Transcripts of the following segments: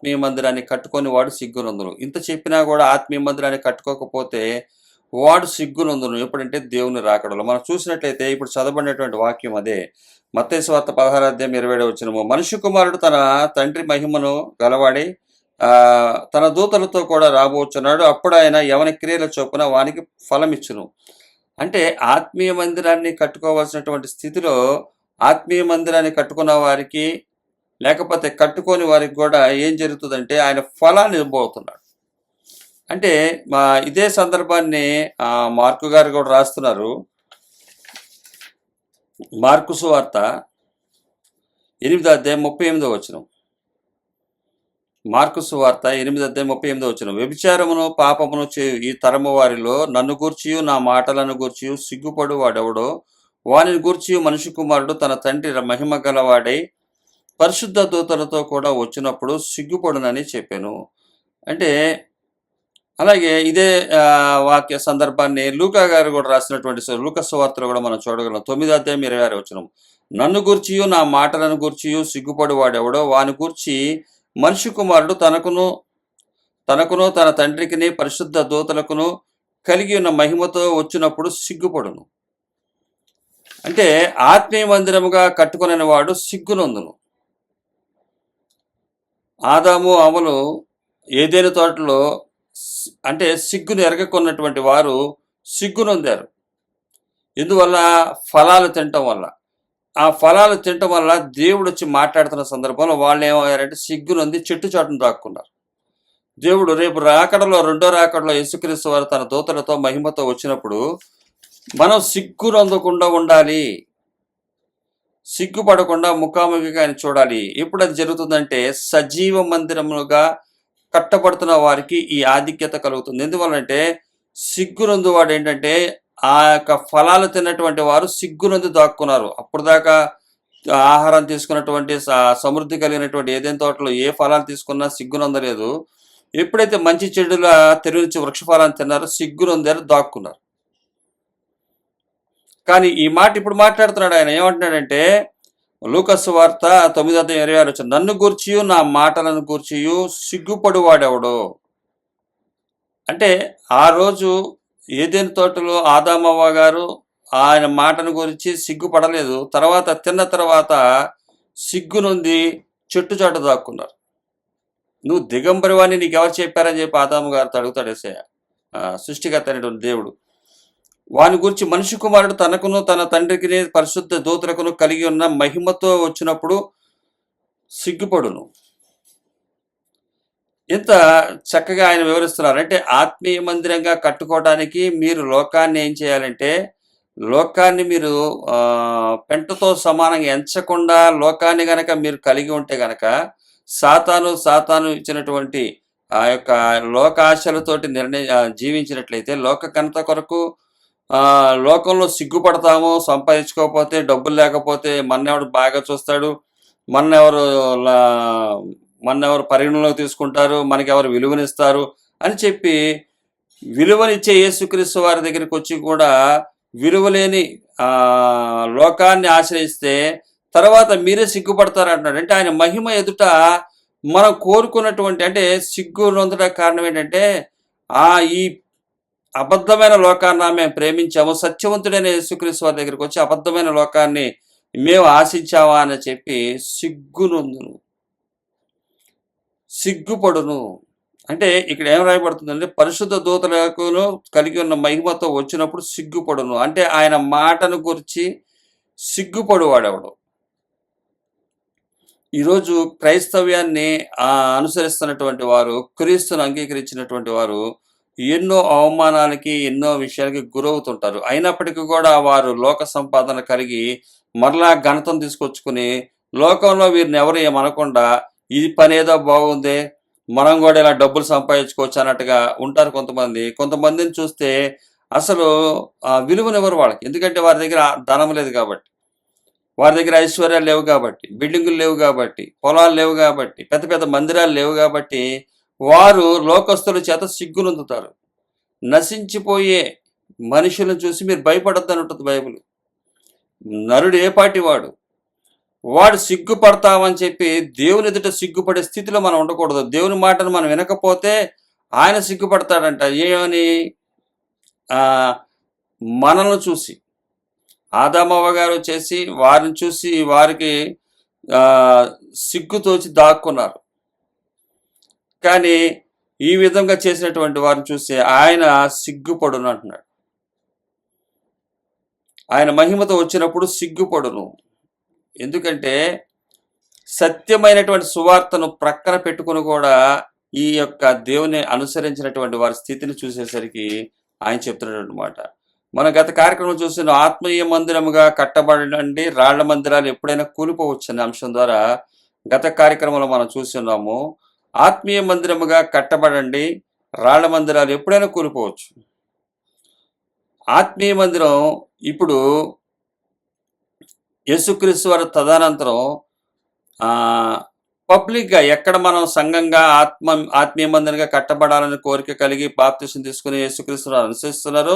ఆత్మీయ మందిరాన్ని కట్టుకొని వాడు సిగ్గునందును. ఇంత చెప్పినా కూడా ఆత్మీయ మందిరాన్ని కట్టుకోకపోతే వాడు సిగ్గునందును. ఎప్పుడంటే దేవుని రాకడలో. మనం చూసినట్లయితే ఇప్పుడు చదవబడినటువంటి వాక్యం అదే. మత్తేశ్వార్త పదహారాధ్యం పదహారు అధ్యాయం ఇరవై వచ్చినము మనుష్య కుమారుడు తన తండ్రి మహిమను గలవాడి ఆ, తన దూతలతో కూడా రాబోచున్నాడు. అప్పుడు ఆయన ఎవని క్రియల చొప్పున వానికి ఫలం ఇచ్చును అంటే ఆత్మీయ మందిరాన్ని కట్టుకోవాల్సినటువంటి స్థితిలో ఆత్మీయ మందిరాన్ని కట్టుకున్న వారికి లేకపోతే కట్టుకోని వారికి కూడా ఏం జరుగుతుందంటే ఆయన ఫలాన్ని ఇవ్వబోతున్నాడు. అంటే మా ఇదే సందర్భాన్ని మార్కు గారు కూడా రాస్తున్నారు. మార్కు సువార్త ఎనిమిది అధ్యాయం ముప్పై ఎనిమిదో వచనం. మార్కు సువార్త ఎనిమిది అధ్యాయం ముప్పై ఎనిమిదో వచ్చిన వ్యభిచారమును పాపమును చేయు ఈ తరము వారిలో నన్ను గూర్చియు నా మాటలను గూర్చియు సిగ్గుపడు వాడెవడో వాని గూర్చియు మనిషి కుమారుడు తన తండ్రి మహిమ గలవాడై పరిశుద్ధ దూతలతో కూడా వచ్చినప్పుడు సిగ్గుపడునని చెప్పాను. అంటే అలాగే ఇదే వాక్య సందర్భాన్ని లూకా గారు కూడా రాసినటువంటి లూక సువార్తలు కూడా మనం చూడగలం. తొమ్మిది అధ్యాయం ఇరవై ఆరు వచ్చినాం నన్ను గూర్చియు నా మాటలను గూర్చియు సిగ్గుపడు వాడెవడో వాని గూర్చి మనిషి కుమారుడు తనకును తనకును తన తండ్రికిని పరిశుద్ధ దూతలకును కలిగి ఉన్న మహిమతో వచ్చినప్పుడు సిగ్గుపడును. అంటే ఆత్మీయ మందిరముగా కట్టుకునే వాడు సిగ్గునందును. ఆదాము అమలు ఏదైనా తోటలో అంటే సిగ్గును ఎరగకున్నటువంటి వారు సిగ్గునొందారు ఎందువల్ల ఫలాలు తినటం వల్ల. ఆ ఫలాలు తినటం వల్ల దేవుడు వచ్చి మాట్లాడుతున్న సందర్భంలో వాళ్ళు ఏమయ్యారంటే సిగ్గునొంది చెట్టు చాటును దాక్కున్నారు. దేవుడు రేపు రాకడలో రెండో రాకడలో యేసుక్రీస్తు వారు తన దూతలతో మహిమతో వచ్చినప్పుడు మనం సిగ్గునందకుండా ఉండాలి. సిగ్గుపడకుండా ముఖాముఖిగా ఆయన చూడాలి. ఎప్పుడు అది జరుగుతుందంటే సజీవ మందిరములుగా కట్టబడుతున్న వారికి ఈ ఆధిక్యత కలుగుతుంది. ఎందువల్లంటే సిగ్గునందు వాడు ఏంటంటే ఆ యొక్క ఫలాలు తిన్నటువంటి వారు సిగ్గునందు దాక్కున్నారు. అప్పుడు దాకా ఆహారం తీసుకున్నటువంటి సమృద్ధి కలిగినటువంటి ఏదైనా తోటలో ఏ ఫలాలు తీసుకున్నా సిగ్గునందలేదు. ఎప్పుడైతే మంచి చెడుల తెరించి వృక్ష ఫలాన్ని తిన్నారో సిగ్గునందారు దాక్కున్నారు. కానీ ఈ మాట ఇప్పుడు మాట్లాడుతున్నాడు ఆయన. ఏమంటున్నాడంటే లూకస్ వార్త తొమ్మిది వందల ఇరవై ఆరు వచ్చింది నన్ను గూర్చియు నా మాటలను గూర్చియు సిగ్గుపడువాడెవడో? అంటే ఆ రోజు ఏదైన తోటలో ఆదామవ్వ గారు ఆయన మాటను గురించి సిగ్గుపడలేదు. తర్వాత తిన్న తర్వాత సిగ్గునుంది చెట్టు చాటు దాక్కున్నారు. నువ్వు దిగంబరివాణి నీకు ఎవరు చెప్పారని చెప్పి ఆదాము గారితో అడుగుతాడు ఎస్ఐ సృష్టికర్త అనేటువంటి దేవుడు. వాని గురించి మనిషి కుమారుడు తనకును తన తండ్రికి పరిశుద్ధ దూతలకును కలిగి ఉన్న మహిమతో వచ్చినప్పుడు సిగ్గుపడును. ఇంత చక్కగా ఆయన వివరిస్తున్నారు. అంటే ఆత్మీయ మందిరంగా కట్టుకోవడానికి మీరు లోకాన్ని ఏం చేయాలంటే లోకాన్ని మీరు పెంటతో సమానంగా ఎంచకుండా లోకాన్ని గనక మీరు కలిగి ఉంటే గనక సాతాను సాతాను ఇచ్చినటువంటి ఆ యొక్క లోక ఆశలతోటి నిర్ణయ జీవించినట్లయితే లోక ఘనత కొరకు లోకంలో సిగ్గుపడతాము సంపాదించుకోకపోతే డబ్బులు లేకపోతే మన్నెవడు బాగా చూస్తాడు? మన్నెవరు మన్నెవరు పరిగణలోకి తీసుకుంటారు? మనకి ఎవరు విలువనిస్తారు? అని చెప్పి విలువనిచ్చే యేసుక్రీస్తు వారి దగ్గరికి వచ్చి కూడా విలువలేని లోకాన్ని ఆశ్రయిస్తే తర్వాత మీరే సిగ్గుపడతారు అంటున్నాడు. అంటే ఆయన మహిమ ఎదుట మనం కోరుకున్నటువంటి అంటే సిగ్గు నొందడానికి కారణం ఏంటంటే ఆ ఈ అబద్ధమైన లోకాన్ని మేము ప్రేమించాము. సత్యవంతుడైన యేసుక్రీస్తు వారి దగ్గరికి వచ్చి అబద్ధమైన లోకాన్ని మేము ఆశించావా అని చెప్పి సిగ్గునందును. సిగ్గుపడును. అంటే ఇక్కడ ఏం రాయబడుతుందంటే పరిశుద్ధ దూతలకును కలిగి ఉన్న మహిమతో వచ్చినప్పుడు సిగ్గుపడును. అంటే ఆయన మాటను గురించి సిగ్గుపడువాడెవడు? ఈరోజు క్రైస్తవ్యాన్ని ఆ, అనుసరిస్తున్నటువంటి వారు క్రీస్తును అంగీకరించినటువంటి వారు ఎన్నో అవమానాలకి ఎన్నో విషయాలకి గురవుతుంటారు. అయినప్పటికీ కూడా వారు లోక సంపాదన కలిగి మరలా ఘనతను తీసుకొచ్చుకుని లోకంలో వీరిని ఎవరు ఏమనకుండా ఇది పని ఏదో బాగుంది మనం కూడా ఇలా డబ్బులు సంపాదించుకోవచ్చు అన్నట్టుగా ఉంటారు కొంతమంది. కొంతమందిని చూస్తే అసలు విలువనివ్వరు వాళ్ళకి? ఎందుకంటే వారి దగ్గర ధనం లేదు కాబట్టి. వారి దగ్గర ఐశ్వర్యాలు లేవు కాబట్టి బిల్డింగులు లేవు కాబట్టి పొలాలు లేవు కాబట్టి పెద్ద పెద్ద మందిరాలు లేవు కాబట్టి వారు లోకస్తుల చేత సిగ్గునందుతారు నశించిపోయే మనుషులను చూసి మీరు భయపడద్దని ఉంటుంది బైబుల్. నరుడు ఏపాటి వాడు వాడు సిగ్గుపడతామని చెప్పి దేవుని ఎదుట సిగ్గుపడే స్థితిలో మనం ఉండకూడదు. దేవుని మాటను మనం వినకపోతే ఆయన సిగ్గుపడతాడంట. ఏమని? మనల్ని చూసి. ఆదామవ్వ గారు చేసి వారిని చూసి వారికి సిగ్గు సిగ్గుతోచి దాక్కున్నారు. కానీ ఈ విధంగా చేసినటువంటి వారిని చూసి ఆయన సిగ్గుపడును అంటున్నాడు. ఆయన మహిమతో వచ్చినప్పుడు సిగ్గుపడును. ఎందుకంటే సత్యమైనటువంటి సువార్తను ప్రక్కన పెట్టుకుని కూడా ఈ యొక్క దేవుని అనుసరించినటువంటి వారి స్థితిని చూసేసరికి ఆయన చెప్తున్నాడు మాట మనం గత కార్యక్రమం చూసిన ఆత్మీయ మందిరముగా కట్టబడండి రాళ్ళ మందిరాలు ఎప్పుడైనా కూలిపోవచ్చు అనే అంశం ద్వారా గత కార్యక్రమంలో మనం చూస్తున్నాము. ఆత్మీయ మందిరముగా కట్టబడండి. రాళ్ళ మందిరాలు ఎప్పుడైనా కూలిపోవచ్చు. ఆత్మీయ మందిరం ఇప్పుడు యేసుక్రీస్తు వారి తదనంతరం ఆ, పబ్లిక్గా ఎక్కడ మనం సంఘంగా ఆత్మ ఆత్మీయ మందిరంగా కట్టబడాలని కోరిక కలిగి బాప్తిసం తీసుకుని యేసుక్రీస్తుని అనుసరిస్తున్నారు.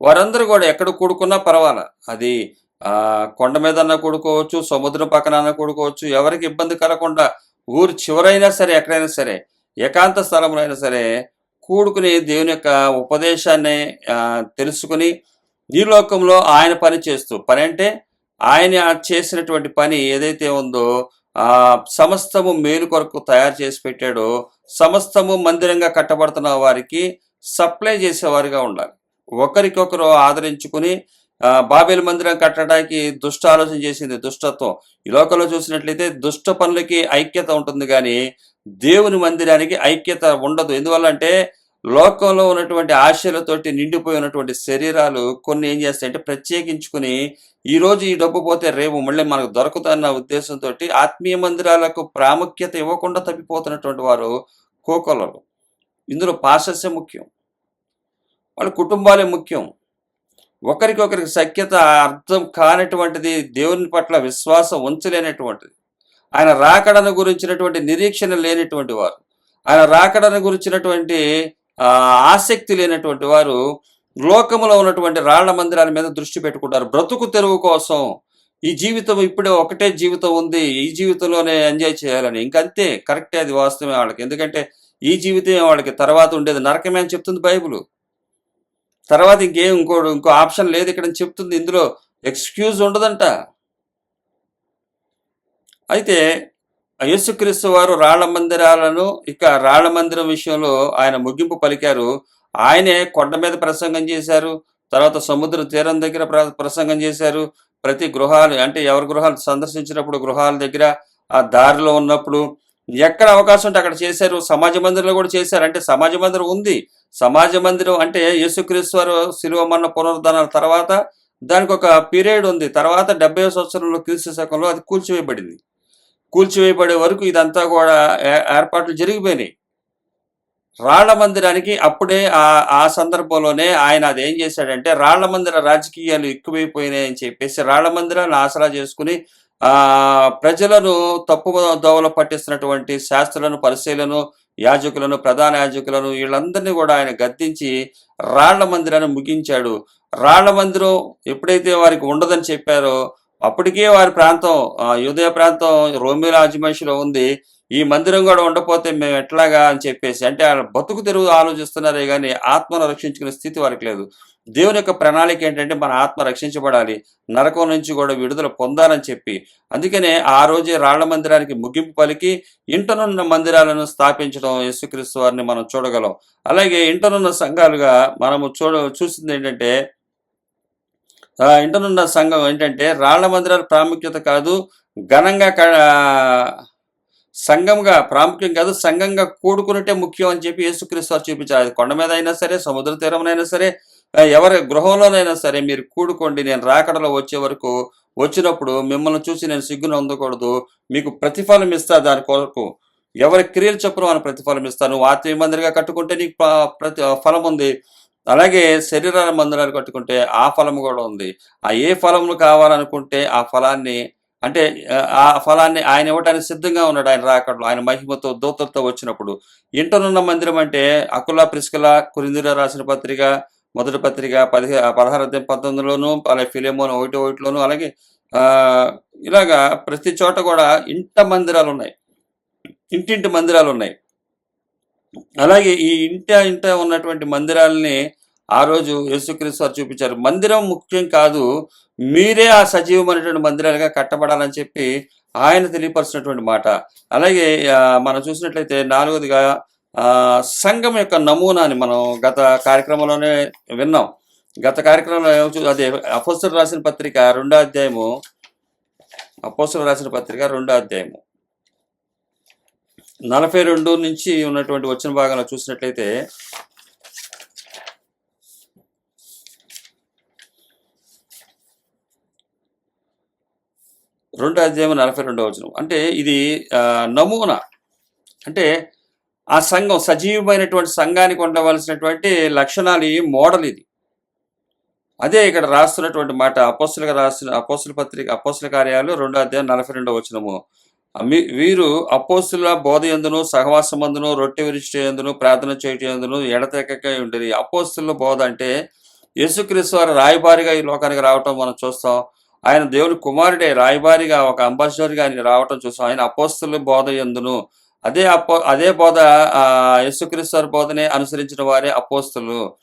వారందరూ కూడా ఎక్కడ కూడుకున్నా పర్వాలా. అది ఆ, కొండ మీద అన్న కూడుకోవచ్చు సముద్రం పక్కన అన్న కూడుకోవచ్చు ఎవరికి ఇబ్బంది కలగకుండా ఊరు చివరైనా సరే ఎక్కడైనా సరే ఏకాంత స్థలంలో అయినా సరే కూడుకుని దేవుని యొక్క ఉపదేశాన్ని తెలుసుకుని ఈ లోకంలో ఆయన పని చేస్తూ పని అంటే ఆయన చేసినటువంటి పని ఏదైతే ఉందో ఆ సమస్తము మేలు కొరకు తయారు చేసి పెట్టాడో సమస్తము మందిరంగా కట్టబడుతున్న వారికి సప్లై చేసేవారిగా ఉండాలి. ఒకరికొకరు ఆదరించుకుని బాబేల్ మందిరం కట్టడానికి దుష్ట ఆలోచన చేసింది దుష్టత్వం. ఈ లోకంలో చూసినట్లయితే దుష్ట పనులకి ఐక్యత ఉంటుంది కానీ దేవుని మందిరానికి ఐక్యత ఉండదు. ఎందువల్ల అంటే లోకంలో ఉన్నటువంటి ఆశలతోటి నిండిపోయి ఉన్నటువంటి శరీరాలు కొన్ని ఏం చేస్తాయంటే ప్రత్యేకించుకుని ఈ రోజు ఈ డబ్బు పోతే రేపు మళ్ళీ మనకు దొరకదన్న ఉద్దేశంతో ఆత్మీయ మందిరాలకు ప్రాముఖ్యత ఇవ్వకుండా తప్పిపోతున్నటువంటి వారు కోకొలలు. ఇందులో పాశస్య ముఖ్యం. వాళ్ళ కుటుంబాలే ముఖ్యం. ఒకరికొకరికి సఖ్యత అర్థం కానటువంటిది దేవుని పట్ల విశ్వాసం ఉంచలేనటువంటిది. ఆయన రాకడను గురించినటువంటి నిరీక్షణ లేనటువంటి వారు. ఆయన రాకడను గురించినటువంటి ఆసక్తి లేనటువంటి వారు లోకములో ఉన్నటువంటి రాళ్ళ మందిరాల మీద దృష్టి పెట్టుకుంటారు. బ్రతుకు తెరువు కోసం ఈ జీవితం ఇప్పుడే ఒకటే జీవితం ఉంది. ఈ జీవితంలోనే ఎంజాయ్ చేయాలని. ఇంకంతే. కరెక్టే. అది వాస్తవమే వాళ్ళకి. ఎందుకంటే ఈ జీవితమే వాళ్ళకి. తర్వాత ఉండేది నరకమే అని చెప్తుంది బైబుల్. తర్వాత ఇంకేం ఇంకో ఇంకో ఆప్షన్ లేదు ఇక్కడ చెప్తుంది ఇందులో. ఎక్స్క్యూజ్ ఉండదంట. అయితే యేసుక్రీస్తు వారు రాళ్ళ మందిరాలను ఇక రాళ్ళ మందిరం విషయంలో ఆయన ముగింపు పలికారు. ఆయనే కొండ మీద ప్రసంగం చేశారు. తర్వాత సముద్ర తీరం దగ్గర ప్ర- ప్రసంగం చేశారు. ప్రతి గృహాలు అంటే ఎవరి గృహాలు సందర్శించినప్పుడు గృహాల దగ్గర ఆ దారిలో ఉన్నప్పుడు ఎక్కడ అవకాశం ఉంటే అక్కడ చేశారు. సమాజ మందిరంలో కూడా చేశారు. అంటే సమాజ మందిరం ఉంది. సమాజ మందిరం అంటే యేసుక్రీశ్వరు శిలువ మరణ పునరుద్ధరణ తర్వాత దానికి ఒక పీరియడ్ ఉంది. తర్వాత డెబ్బై సంవత్సరంలో క్రీస్తు శకంలో అది కూల్చివేయబడింది. కూల్చివేయబడే వరకు ఇదంతా కూడా ఏ- ఏర్పాట్లు జరిగిపోయినాయి. రాళ్ళ మందిరానికి అప్పుడే ఆ ఆ సందర్భంలోనే ఆయన అది ఏం చేశాడంటే రాళ్ళ మందిర రాజకీయాలు ఎక్కువైపోయినాయి అని చెప్పేసి రాళ్ళ మందిరాన్ని ఆసరా చేసుకుని ప్రజలను తప్పు దోవలు పట్టిస్తున్నటువంటి శాస్త్రులను పరిశీలను యాజకులను ప్రధాన యాజకులను వీళ్ళందరినీ కూడా ఆయన గద్దించి రాళ్ళ మందిరాన్ని ముగించాడు. రాళ్ళ మందిరం ఎప్పుడైతే వారికి ఉండదని చెప్పారో అప్పటికే వారి ప్రాంతం ఆ, యూదయ ప్రాంతం రోమిల అజమాయిషిలో ఉంది. ఈ మందిరం కూడా ఉండకపోతే మేము ఎట్లాగా అని చెప్పేసి అంటే వాళ్ళ బతుకు తెరువు ఆలోచిస్తున్నారే కానీ ఆత్మను రక్షించుకునే స్థితి వారికి లేదు. దేవుని యొక్క ప్రణాళిక ఏంటంటే మన ఆత్మ రక్షించబడాలి నరకం నుంచి కూడా విడుదల పొందాలని చెప్పి. అందుకనే ఆ రోజే రాళ్ళ మందిరానికి ముగింపు పలికి ఇంటనున్న మందిరాలను స్థాపించడం యేసుక్రీస్తు వారిని మనం చూడగలం. అలాగే ఇంటనున్న సంఘాలుగా మనము చూడ చూసింది ఏంటంటే ఇంటనున్న సంఘం ఏంటంటే రాళ్ళ మందిరాల ప్రాముఖ్యత కాదు ఘనంగా సంఘంగా ప్రాముఖ్యం కాదు సంఘంగా కూడుకున్నట్టే ముఖ్యం అని చెప్పి యేసుక్రీస్తు వారు చూపించారు. కొండ మీద అయినా సరే సముద్ర తీరంనైనా సరే ఎవరి గృహంలోనైనా సరే మీరు కూడుకోండి. నేను రాకడలో వచ్చే వరకు వచ్చినప్పుడు మిమ్మల్ని చూసి నేను సిగ్గును అందకూడదు. మీకు ప్రతిఫలం ఇస్తా దాని కొరకు. ఎవరి క్రియలు చెప్పరు అని ప్రతిఫలం ఇస్తాను నువ్వు ఆత్మీయ మందిరిగా కట్టుకుంటే నీకు ప్రతి ఫలం ఉంది. అలాగే శరీరాల మందిరాలు కట్టుకుంటే ఆ ఫలం కూడా ఉంది. ఆ ఏ ఫలము కావాలనుకుంటే ఆ ఫలాన్ని అంటే ఆ, ఫలాన్ని ఆయన ఇవ్వడానికి సిద్ధంగా ఉన్నాడు ఆయన రాకడలో ఆయన మహిమతో దూతలతో వచ్చినప్పుడు. ఇంటనున్న మందిరం అంటే అకుల ప్రిస్కల కురిందిర రాసిన పత్రిక మొదటి పత్రిక పదిహే పదహారు పంతొమ్మిదిలోను అలాగే ఫిలిమోన్ ఒకటి ఒకటిలోను అలాగే ఇలాగా ప్రతి చోట కూడా ఇంట మందిరాలు ఉన్నాయి. ఇంటింటి మందిరాలు ఉన్నాయి. అలాగే ఈ ఇంట ఇంట ఉన్నటువంటి మందిరాలని ఆ రోజు యేసుక్రీస్తు వారు చూపించారు. మందిరం ముఖ్యం కాదు మీరే ఆ సజీవమైనటువంటి మందిరాలుగా కట్టబడాలని చెప్పి ఆయన తెలియపరిచినటువంటి మాట. అలాగే మనం చూసినట్లయితే నాలుగోదిగా ఆ, సంఘం యొక్క నమూనాని మనం గత కార్యక్రమంలోనే విన్నాం. గత కార్యక్రమంలో అదే అపోస్తులు రాసిన పత్రిక రెండో అధ్యాయము అపోస్తులు రాసిన పత్రిక రెండో అధ్యాయము. నలభై రెండు నుంచి ఉన్నటువంటి వచ్చిన భాగంలో చూసినట్లయితే రెండో అధ్యాయం నలభై రెండవ వచనం. అంటే ఇది నమూనా. అంటే ఆ సంఘం సజీవమైనటువంటి సంఘానికి ఉండవలసినటువంటి లక్షణాలు ఈ మోడల్ ఇది. అదే ఇక్కడ రాస్తున్నటువంటి మాట అపోస్తులుగా రాసిన అపోస్తుల పత్రిక అపోస్తుల కార్యాలు రెండో అధ్యాయం నలభై రెండో వచనము. వీరు అపోస్తుల బోధ ఎందును సహవాసమందును రొట్టె విరిచి ఎందును ప్రార్థన చేయటందును ఎందును ఉండేది అపోస్తుల బోధ అంటే యేసుక్రీస్తు వారు రాయబారిగా ఈ లోకానికి రావటం మనం చూస్తాం. ఆయన దేవుని కుమారుడే రాయబారిగా ఒక అంబాసిడర్గా ఆయన రావటం చూసాం. ఆయన అపోస్తుల బోధ ఎందును? అదే అపో అదే బోధ యేసుక్రీస్తు బోధనే అనుసరించిన వారే అపోస్తులు.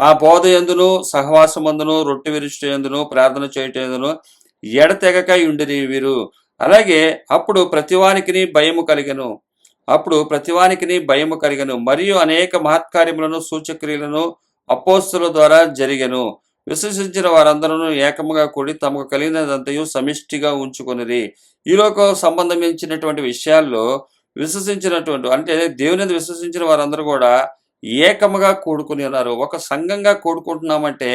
ఆ బోధ ఎందును? సహవాసమందును రొట్టె విరుచు ఎందును ప్రార్థన చేయటందును ఎడతెగక ఉండిరి వీరు? అలాగే అప్పుడు ప్రతివానికిని భయము కలిగను. అప్పుడు ప్రతివానికిని భయము కలిగను. మరియు అనేక మహత్కార్యములను సూచక్రియలను అపోస్తుల ద్వారా జరిగెను. విశ్వసించిన వారందరూ ఏకముగా కూడి తమకు కలిగినదంతయు సమిష్టిగా ఉంచుకొనిరి. ఈలోక సంబంధించినటువంటి విషయాల్లో విశ్వసించినటువంటి అంటే దేవుని విశ్వసించిన వారందరూ కూడా ఏకముగా కూడుకుని ఉన్నారు. ఒక సంఘంగా కూడుకుంటున్నామంటే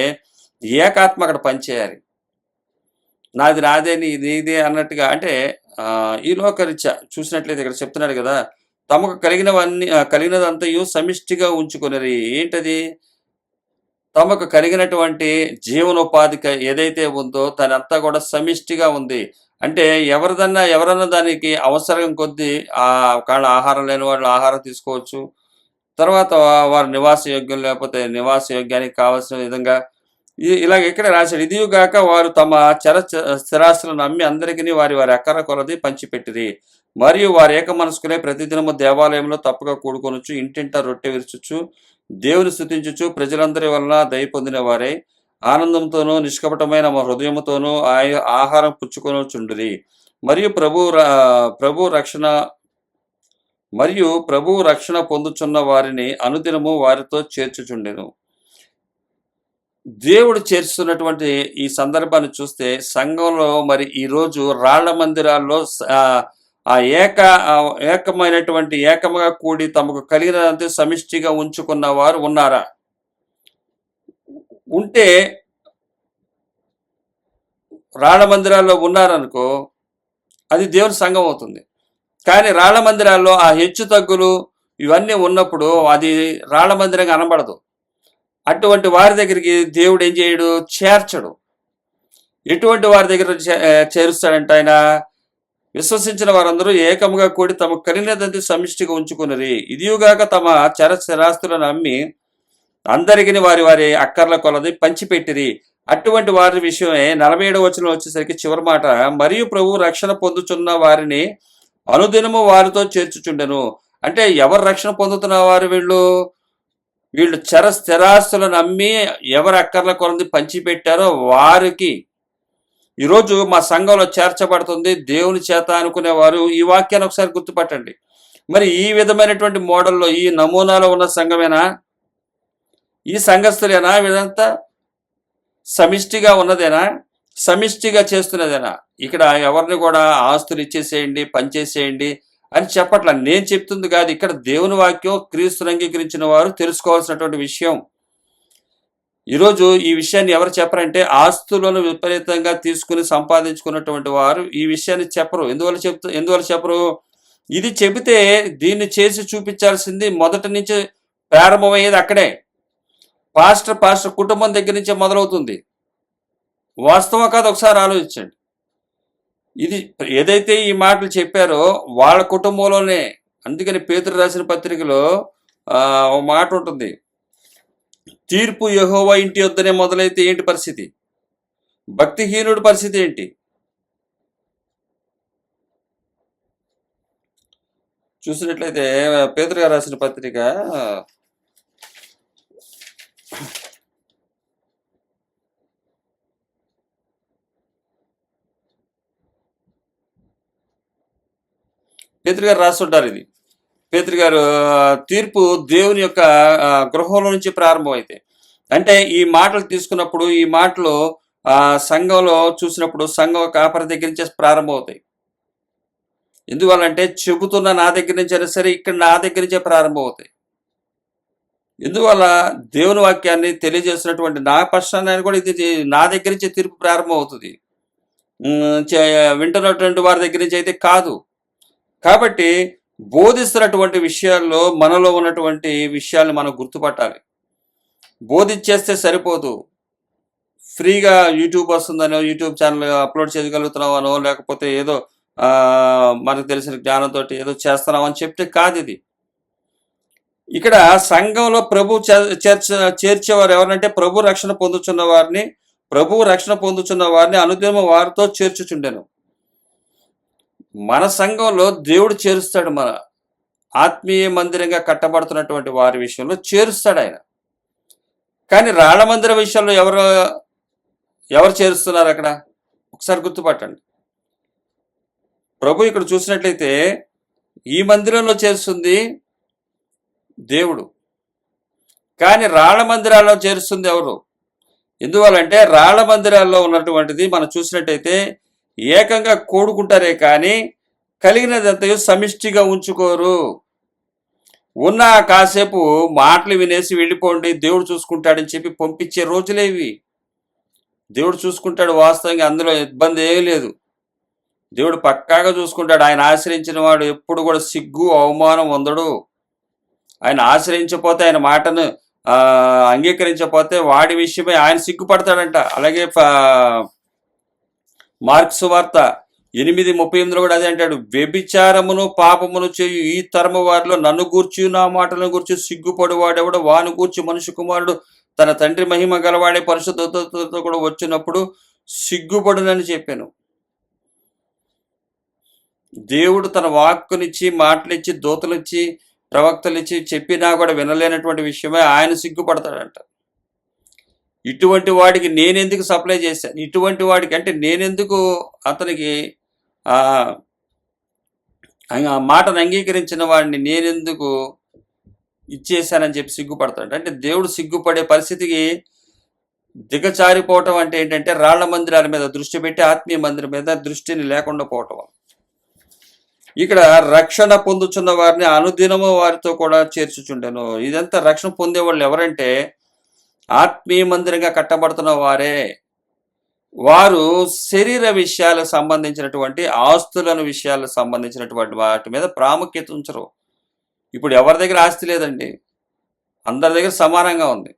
ఏకాత్మ అక్కడ పనిచేయాలి. నాది నాదే నీ నీదే అన్నట్టుగా అంటే ఆ, ఈ లోకరీత్యా చూసినట్లయితే ఇక్కడ చెప్తున్నాడు కదా తమకు కలిగినవన్నీ కలిగినదంతయు సమిష్టిగా ఉంచుకునేది ఏంటది? తమకు కలిగినటువంటి జీవనోపాధి ఏదైతే ఉందో తనంతా కూడా సమిష్టిగా ఉంది. అంటే ఎవరిదన్నా ఎవరన్నా దానికి అవసరం కొద్దీ ఆ కాళ్ళ ఆహారం లేని వాళ్ళు ఆహారం తీసుకోవచ్చు. తర్వాత వారు నివాస యోగ్యం లేకపోతే నివాస యోగ్యానికి కావాల్సిన విధంగా ఇలాగ ఇక్కడ రాశాడు. ఇదిగాక వారు తమ చర స్థిరాస్తులను అమ్మి అందరికీ వారి వారి అక్కర కొలది పంచిపెట్టిరి. మరియు వారి ఏక మనసుకునే ప్రతిదినము దేవాలయంలో తప్పగా కూడుకొనొచ్చు ఇంటింట రొట్టె విరుచుచు దేవుని స్థుతించుచు ప్రజలందరి వలన దయ పొందిన వారై. ఆనందంతోనూ నిష్కపటమైన మా హృదయముతోనూ ఆయ ఆహారం పుచ్చుకొనొచ్చుండిరి మరియు ప్రభు ప్రభు రక్షణ మరియు ప్రభు రక్షణ పొందుచున్న వారిని అనుదినము వారితో చేర్చుచుండెను. దేవుడు చేర్చుతున్నటువంటి ఈ సందర్భాన్ని చూస్తే సంఘంలో మరి ఈ రోజు రాళ్ళ మందిరాల్లో ఆ, ఏక ఏకమైనటువంటి ఏకముగా కూడి తమకు కలిగినంత సమిష్టిగా ఉంచుకున్న వారు ఉన్నారా? ఉంటే రాళ్ళ మందిరాల్లో ఉన్నారనుకో అది దేవుని సంఘం అవుతుంది. కానీ రాళ్ళ మందిరాల్లో ఆ హెచ్చు తగ్గులు ఇవన్నీ ఉన్నప్పుడు అది రాళ్ళ మందిరంగా అనబడదు. అటువంటి వారి దగ్గరికి దేవుడు ఏం చేయడు? చేర్చడు. ఎటువంటి వారి దగ్గర చే- చేరుస్తాడంటే ఆయన విశ్వసించిన వారందరూ ఏకముగా కూడి తమ కలిగినదంతి సమిష్టిగా ఉంచుకున్నది. ఇదియుగాక తమ చర స్థిరాస్తులను అమ్మి అందరికీ వారి వారి అక్కర్ల కొలది పంచిపెట్టిరి. అటువంటి వారి విషయమే నలభై ఏడవ వచనం వచ్చేసరికి చివరి మాట. మరియు ప్రభు రక్షణ పొందుతున్న వారిని అనుదినము వారితో చేర్చుచుండెను. అంటే ఎవరు రక్షణ పొందుతున్న వారు వీళ్ళు? వీళ్ళు చర స్థిరాస్తులను అమ్మి ఎవరు అక్కర్ల కొలది పంచిపెట్టారో వారికి ఈరోజు మా సంఘంలో చేర్చబడుతుంది. దేవుని చేత అనుకునేవారు ఈ వాక్యాన్ని ఒకసారి గుర్తుపట్టండి. మరి ఈ విధమైనటువంటి మోడల్లో ఈ నమూనాలో ఉన్న సంఘమేనా? ఈ సంఘస్థులేనా? వీళ్ళంతా సమిష్టిగా ఉన్నదేనా? సమిష్టిగా చేస్తున్నదేనా? ఇక్కడ ఎవరిని కూడా ఆస్తులు ఇచ్చేసేయండి పనిచేసేయండి అని చెప్పట్లా. నేను చెప్తుంది కాదు ఇక్కడ దేవుని వాక్యం క్రీస్తుని అంగీకరించిన వారు తెలుసుకోవాల్సినటువంటి విషయం. ఈరోజు ఈ విషయాన్ని ఎవరు చెప్పరంటే ఆస్తులను విపరీతంగా తీసుకుని సంపాదించుకున్నటువంటి వారు ఈ విషయాన్ని చెప్పరు. ఎందువల్ల చెప్తూ ఎందువల్ల చెప్పరు? ఇది చెబితే దీన్ని చేసి చూపించాల్సింది మొదటి నుంచి ప్రారంభమయ్యేది అక్కడే. పాస్టర్ పాస్టర్ కుటుంబం దగ్గర నుంచే మొదలవుతుంది. వాస్తవం కాదు ఒకసారి ఆలోచించండి. ఇది ఏదైతే ఈ మాటలు చెప్పారో వాళ్ళ కుటుంబంలోనే అందుకని పేతురు రాసిన పత్రికలో ఒక మాట ఉంటుంది. తీర్పు యహోవా ఇంటి వద్దనే మొదలైతే ఏంటి పరిస్థితి? భక్తిహీనుడి పరిస్థితి ఏంటి? చూసినట్లయితే పేదరు గారు రాసిన పత్రిక పేదరు గారు రాస్తుంటారు ఇది. పేదరు గారు తీర్పు దేవుని యొక్క గృహంలో నుంచి ప్రారంభమైతే. అంటే ఈ మాటలు తీసుకున్నప్పుడు ఈ మాటలు ఆ సంఘంలో చూసినప్పుడు సంఘం కాపర దగ్గర నుంచే ప్రారంభమవుతాయి. ఎందువల్లంటే చెబుతున్న నా దగ్గర నుంచి అయినా సరే ఇక్కడ నా దగ్గర నుంచే ప్రారంభమవుతాయి. ఎందువల్ల దేవుని వాక్యాన్ని తెలియజేసినటువంటి నా పక్షాన్ని కూడా ఇది నా దగ్గర నుంచే తీర్పు ప్రారంభం అవుతుంది వింటున్నటువంటి వారి దగ్గర నుంచి అయితే కాదు. కాబట్టి బోధిస్తున్నటువంటి విషయాల్లో మనలో ఉన్నటువంటి విషయాల్ని మనం గుర్తుపట్టాలి. బోధించేస్తే సరిపోదు. ఫ్రీగా యూట్యూబ్ వస్తుందనో యూట్యూబ్ ఛానల్ అప్లోడ్ చేయగలుగుతున్నామనో లేకపోతే ఏదో మనకు తెలిసిన జ్ఞానంతో ఏదో చేస్తున్నాం అని చెప్తే కాదు ఇది. ఇక్కడ సంఘంలో ప్రభు చే- చేర్చ చేర్చేవారు ఎవరంటే ప్రభు రక్షణ పొందుతున్న వారిని ప్రభు రక్షణ పొందుతున్న వారిని అనుదినం వారితో చేర్చుచుండెను. మన సంఘంలో దేవుడు చేరుస్తాడు మన ఆత్మీయ మందిరంగా కట్టబడుతున్నటువంటి వారి విషయంలో చేరుస్తాడు ఆయన. కానీ రాళ్ళ మందిర విషయంలో ఎవరు ఎవరు చేరుస్తున్నారు అక్కడ? ఒకసారి గుర్తుపట్టండి. ప్రభు ఇక్కడ చూసినట్లయితే ఈ మందిరంలో చేరుస్తుంది దేవుడు. కానీ రాళ్ళ మందిరాల్లో చేరుస్తుంది ఎవరు? ఎందువల్లంటే రాళ్ళ మందిరాల్లో ఉన్నటువంటిది మనం చూసినట్టయితే ఏకంగా కోడుకుంటారే కానీ కలిగినదంతయు సమిష్టిగా ఉంచుకోరు. ఉన్న కాసేపు మాటలు వినేసి వెళ్ళిపోండి దేవుడు చూసుకుంటాడని చెప్పి పంపించే రోజులేవి దేవుడు చూసుకుంటాడు వాస్తవంగా అందులో ఇబ్బంది ఏమీ లేదు. దేవుడు పక్కాగా చూసుకుంటాడు. ఆయన ఆశ్రయించిన వాడు ఎప్పుడు కూడా సిగ్గు అవమానం పొందడు ఆయన ఆశ్రయించకపోతే ఆయన మాటను అంగీకరించకపోతే వాడి విషయమై ఆయన సిగ్గుపడతాడంట. అలాగే మార్క్స్ వార్త ఎనిమిది ముప్పై ఎనిమిదిలో కూడా అదే అంటాడు. వ్యభిచారమును పాపమును చేయు ఈ తరము వారిలో నన్ను గూర్చి నా మాటలను గూర్చి సిగ్గుపడువాడెవడు? వాను గూర్చి మనుషు కుమారుడు తన తండ్రి మహిమ గలవాడే పరిశుద్ధతతో కూడా వచ్చినప్పుడు సిగ్గుపడునని చెప్పాను. దేవుడు తన వాక్కునిచ్చి మాటలిచ్చి దూతలిచ్చి ప్రవక్తలిచ్చి చెప్పినా కూడా వినలేనటువంటి విషయమే ఆయన సిగ్గుపడతాడంట. ఇటువంటి వాడికి నేనెందుకు సప్లై చేశాను ఇటువంటి వాడికి అంటే నేనెందుకు అతనికి మాటను అంగీకరించిన వాడిని నేనెందుకు ఇచ్చేసానని చెప్పి సిగ్గుపడతాడు. అంటే దేవుడు సిగ్గుపడే పరిస్థితికి దిగచారిపోవటం అంటే ఏంటంటే రాళ్ళ మందిరాల మీద దృష్టి పెట్టి ఆత్మీయ మందిరం మీద దృష్టిని లేకుండా పోవటం. ఇక్కడ రక్షణ పొందుచున్న వారిని అనుదినము వారితో కూడా చేర్చుచుండెను. ఇదంతా రక్షణ పొందేవాళ్ళు ఎవరంటే ఆత్మీయ మందిరంగా కట్టబడుతున్న వారే వారు శరీర విషయాలకు సంబంధించినటువంటి ఆస్తులను విషయాలకు సంబంధించినటువంటి వాటి మీద ప్రాముఖ్యత ఉంచరు. ఇప్పుడు ఎవరి దగ్గర ఆస్తి లేదండి? అందరి దగ్గర సమానంగా ఉంది.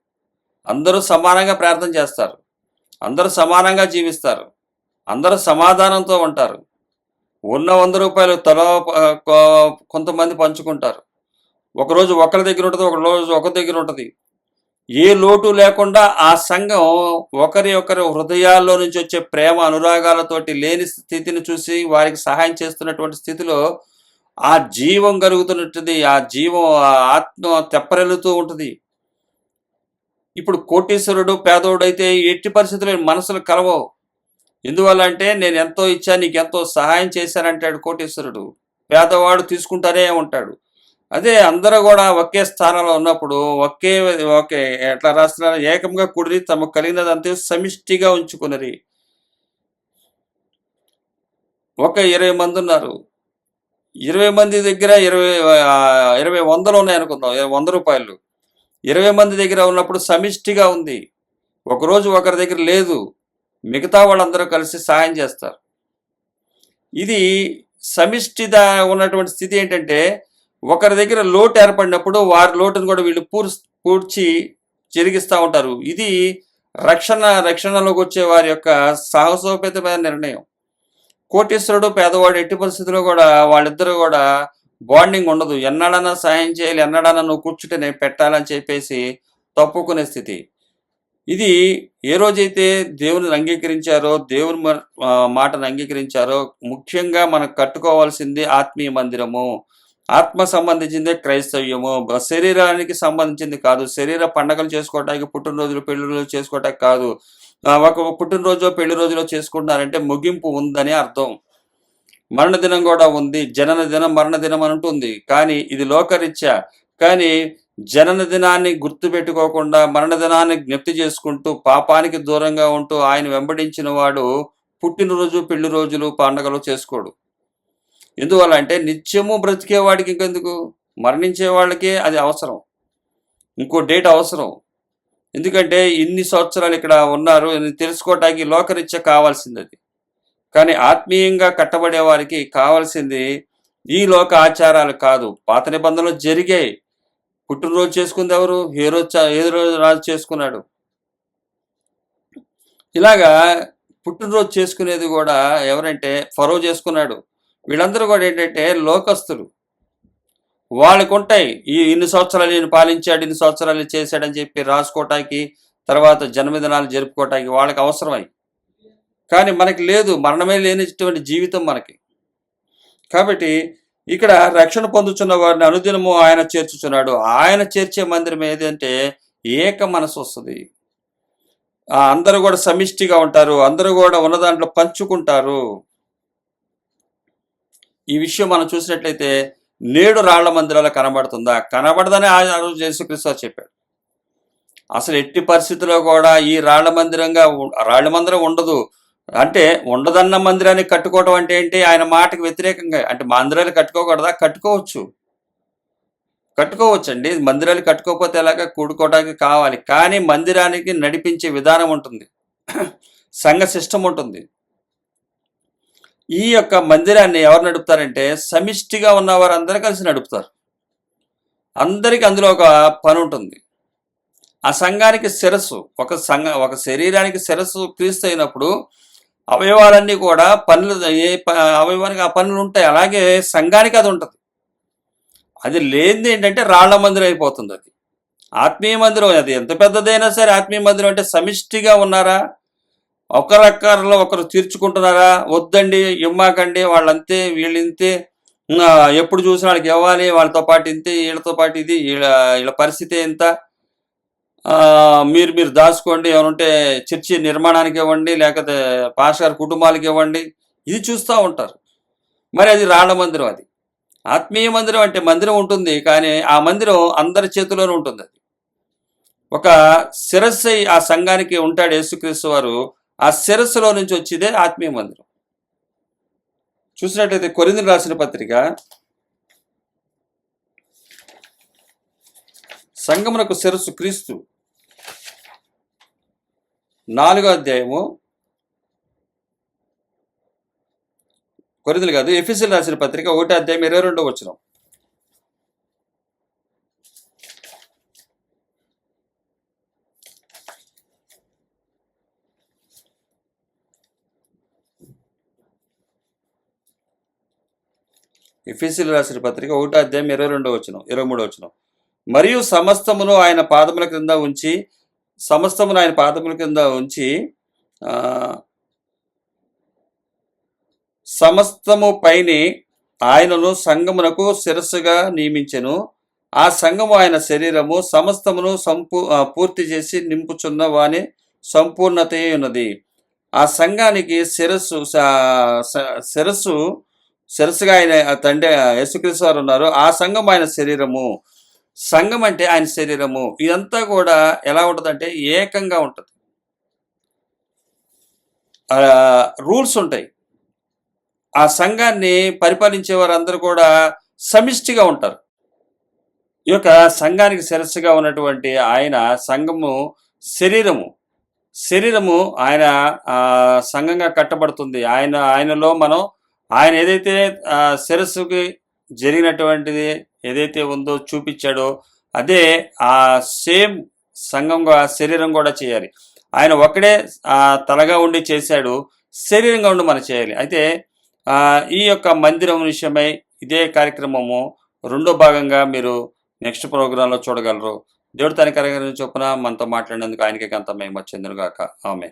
అందరూ సమానంగా ప్రార్థన చేస్తారు. అందరూ సమానంగా జీవిస్తారు. అందరూ సమాధానంతో ఉంటారు. ఉన్న వంద రూపాయలు తల కొంతమంది పంచుకుంటారు. ఒకరోజు ఒకరి దగ్గర ఉంటుంది ఒక రోజు ఒకరి దగ్గర ఉంటుంది. ఏ లోటు లేకుండా ఆ సంఘం ఒకరి ఒకరి హృదయాల్లో నుంచి వచ్చే ప్రేమ అనురాగాలతోటి లేని స్థితిని చూసి వారికి సహాయం చేస్తున్నటువంటి స్థితిలో ఆ జీవం కలుగుతున్నట్టుంది. ఆ జీవం ఆ ఆత్మ తెప్పరెలుతూ ఉంటుంది. ఇప్పుడు కోటీశ్వరుడు పేదోడైతే అయితే ఎట్టి పరిస్థితుల్లో మనసులు కలవవు. ఎందువల్ల అంటే నేను ఎంతో ఇచ్చా నీకు ఎంతో సహాయం చేశానంటాడు కోటీశ్వరుడు. పేదవాడు తీసుకుంటానే ఉంటాడు. అదే అందరూ కూడా ఒకే స్థానంలో ఉన్నప్పుడు ఒకే ఒకే ఎట్లా రాస్తున్నారు ఏకంగా కుడిరి తమకు కలిగినదంతా సమిష్టిగా ఉంచుకున్నది ఒక ఇరవై మంది ఉన్నారు. ఇరవై మంది దగ్గర ఇరవై ఇరవై వందలు ఉన్నాయి అనుకుందాం వంద రూపాయలు. ఇరవై మంది దగ్గర ఉన్నప్పుడు సమిష్టిగా ఉంది. ఒకరోజు ఒకరి దగ్గర లేదు. మిగతా వాళ్ళందరూ కలిసి సహాయం చేస్తారు. ఇది సమిష్టిద ఉన్నటువంటి స్థితి ఏంటంటే ఒకరి దగ్గర లోటు ఏర్పడినప్పుడు వారి లోటును కూడా వీళ్ళు పూర్ పూడ్చి జరిగిస్తూ ఉంటారు. ఇది రక్షణ రక్షణలోకి వచ్చే వారి యొక్క సాహసోపేతమైన నిర్ణయం. కోటీశ్వరుడు పేదవాడు ఎట్టి పరిస్థితుల్లో కూడా వాళ్ళిద్దరూ కూడా బాండింగ్ ఉండదు. ఎన్నడన్నా సాయం చేయాలి ఎన్నడన్నా నువ్వు కూర్చుంటే నేను పెట్టాలని చెప్పేసి తప్పుకునే స్థితి. ఇది ఏ రోజైతే దేవుని అంగీకరించారో దేవుని మాటను అంగీకరించారో ముఖ్యంగా మనం కట్టుకోవాల్సింది ఆత్మీయ మందిరము. ఆత్మ సంబంధించిందే క్రైస్తవ్యము. శరీరానికి సంబంధించింది కాదు. శరీర పండగలు చేసుకోవటానికి పుట్టినరోజులు పెళ్ళి రోజులు చేసుకోవటానికి కాదు. ఒక పుట్టినరోజు పెళ్ళి రోజులో చేసుకుంటున్నారంటే ముగింపు ఉందని అర్థం. మరణ దినం కూడా ఉంది. జనన దినం మరణ దినం అని ఉంటుంది. కానీ ఇది లోకరీత్యా? కానీ జనన దినాన్ని గుర్తుపెట్టుకోకుండా మరణ దినాన్ని జ్ఞప్తి చేసుకుంటూ పాపానికి దూరంగా ఉంటూ ఆయన వెంబడించిన వాడు పుట్టినరోజు పెళ్ళి రోజులు పండగలు చేసుకోడు. ఎందువల్ల అంటే నిత్యము బ్రతికే వాడికి ఇంకెందుకు? మరణించే వాళ్ళకే అది అవసరం. ఇంకో డేట్ అవసరం. ఎందుకంటే ఇన్ని సంవత్సరాలు ఇక్కడ ఉన్నారు అని తెలుసుకోవటానికి లోకరీత్యా కావాల్సింది అది కానీ ఆత్మీయంగా కట్టబడే వారికి కావాల్సింది ఈ లోక ఆచారాలు కాదు. పాత నిబంధనలు జరిగాయి. పుట్టినరోజు చేసుకుంది ఎవరు? ఏ రోజు ఏ రోజు రాజు చేసుకున్నాడు. ఇలాగా పుట్టినరోజు చేసుకునేది కూడా ఎవరంటే ఫరో చేసుకున్నాడు. వీళ్ళందరూ కూడా ఏంటంటే లోకస్తులు. వాళ్ళకు ఉంటాయి ఈ ఇన్ని సంవత్సరాలు నేను పాలించాడు ఇన్ని సంవత్సరాలు చేశాడని చెప్పి రాసుకోవటానికి తర్వాత జన్మదినాలు జరుపుకోవటానికి వాళ్ళకి అవసరమై. కానీ మనకి లేదు మరణమే లేనిటువంటి జీవితం మనకి. కాబట్టి ఇక్కడ రక్షణ పొందుతున్న వారిని అనుదినము ఆయన చేర్చుచున్నాడు. ఆయన చేర్చే మందిరం ఏదంటే ఏక మనసు వస్తుంది. అందరూ కూడా సమిష్టిగా ఉంటారు అందరూ కూడా ఉన్న దాంట్లో పంచుకుంటారు. ఈ విషయం మనం చూసినట్లయితే నేడు రాళ్ళ మందిరాలు కనబడుతుందా? కనబడదని ఆ రోజు యేసుక్రీస్తు చెప్పాడు. అసలు ఎట్టి పరిస్థితుల్లో కూడా ఈ రాళ్ళ మందిరంగా రాళ్ళ మందిరం ఉండదు. అంటే ఉండదన్న మందిరాన్ని కట్టుకోవడం అంటే ఏంటి? ఆయన మాటకు వ్యతిరేకంగా అంటే మందిరాలు కట్టుకోకూడదా? కట్టుకోవచ్చు. కట్టుకోవచ్చు అండి మందిరాలు కట్టుకోకపోతే ఎలాగా కూడుకోవడానికి కావాలి. కానీ మందిరానికి నడిపించే విధానం ఉంటుంది. సంఘ సిస్టమ్ ఉంటుంది. ఈ యొక్క మందిరాన్ని ఎవరు నడుపుతారంటే సమిష్టిగా ఉన్న వారందరూ కలిసి నడుపుతారు. అందరికీ అందులో ఒక పని ఉంటుంది. ఆ సంఘానికి శిరస్సు ఒక సంఘ ఒక శరీరానికి శిరస్సు క్రీస్తు అయినప్పుడు అవయవాలన్నీ కూడా పనులు ఏ ప- అవయవానికి ఆ పనులు ఉంటాయి. అలాగే సంఘానికి అది ఉంటుంది. అది లేనిది ఏంటంటే రాళ్ళ మందిరం అయిపోతుంది అది. ఆత్మీయ మందిరం అది. ఎంత పెద్దదైనా సరే ఆత్మీయ మందిరం అంటే సమిష్టిగా ఉన్నారా? ఒకరొక్కరిలో ఒకరు తీర్చుకుంటున్నారా? వద్దండి ఇమ్మాకండి వాళ్ళంతే వీళ్ళంతే ఎప్పుడు చూసినా వాళ్ళకి ఇవ్వాలి వాళ్ళతో పాటు ఇంతే వీళ్ళతో పాటు ఇది వీళ్ళ వీళ్ళ పరిస్థితి ఎంత మీరు మీరు దాచుకోండి ఏమనుంటే చర్చి నిర్మాణానికి ఇవ్వండి లేకపోతే పాష గారి కుటుంబాలకి ఇవ్వండి. ఇది చూస్తూ ఉంటారు. మరి అది రాళ్ళ మందిరం అది. ఆత్మీయ మందిరం అంటే మందిరం ఉంటుంది కానీ ఆ మందిరం అందరి చేతిలోనే ఉంటుంది అది. ఒక శిరస్సు ఆ సంఘానికి ఉంటాడు యేసుక్రీస్తు వారు. ఆ శిరస్సులో నుంచి వచ్చేదే ఆత్మీయ మందిరం. చూసినట్లయితే కొరిందులు రాసిన పత్రిక సంగమునకు శిరస్సు క్రీస్తు. నాలుగో అధ్యాయము కొరిందులు కాదు ఎఫీసీలు రాసిన పత్రిక ఒకటి అధ్యాయం ఇరవై రెండో వచ్చిన ఎఫీసీలు రాసిన పత్రిక ఒకటో అధ్యాయం ఇరవై రెండో వచ్చిన ఇరవై మూడో వచ్చిన మరియు సమస్తమును ఆయన పాదముల క్రింద ఉంచి సమస్తమును ఆయన పాదముల కింద ఉంచి సమస్తము పైని ఆయనను సంగమునకు శిరస్సుగా నియమించెను. ఆ సంఘము ఆయన శరీరము సమస్తమును సంపూ పూర్తి చేసి నింపుచున్న వాని సంపూర్ణతే ఉన్నది. ఆ సంఘానికి శిరస్సు స- శిరస్సు శిరస్సుగా ఆయన తండ్రి యేసుక్రీస్తు వారు ఉన్నారు. ఆ సంఘం ఆయన శరీరము. సంఘం అంటే ఆయన శరీరము. ఇదంతా కూడా ఎలా ఉంటుందంటే ఏకంగా ఉంటుంది. రూల్స్ ఉంటాయి. ఆ సంఘాన్ని పరిపాలించే వారందరూ కూడా సమిష్టిగా ఉంటారు. ఈ యొక్క సంఘానికి శిరస్సుగా ఉన్నటువంటి ఆయన సంఘము శరీరము. శరీరము ఆయన సంఘంగా కట్టబడుతుంది. ఆయన ఆయనలో మనం ఆయన ఏదైతే శిరస్సుకి జరిగినటువంటిది ఏదైతే ఉందో చూపించాడో అదే ఆ సేమ్ సంఘంగా శరీరం కూడా చేయాలి. ఆయన ఒక్కడే తలగా ఉండి చేశాడు శరీరంగా ఉండి మనం చేయాలి. అయితే ఈ యొక్క మందిరం విషయమై ఇదే కార్యక్రమము రెండో భాగంగా మీరు నెక్స్ట్ ప్రోగ్రాంలో చూడగలరు. దేవుడు తన కార్యక్రమం చొప్పున మనతో మాట్లాడినందుకు ఆయనకి అంత మేము వచ్చిందను గాక ఆమె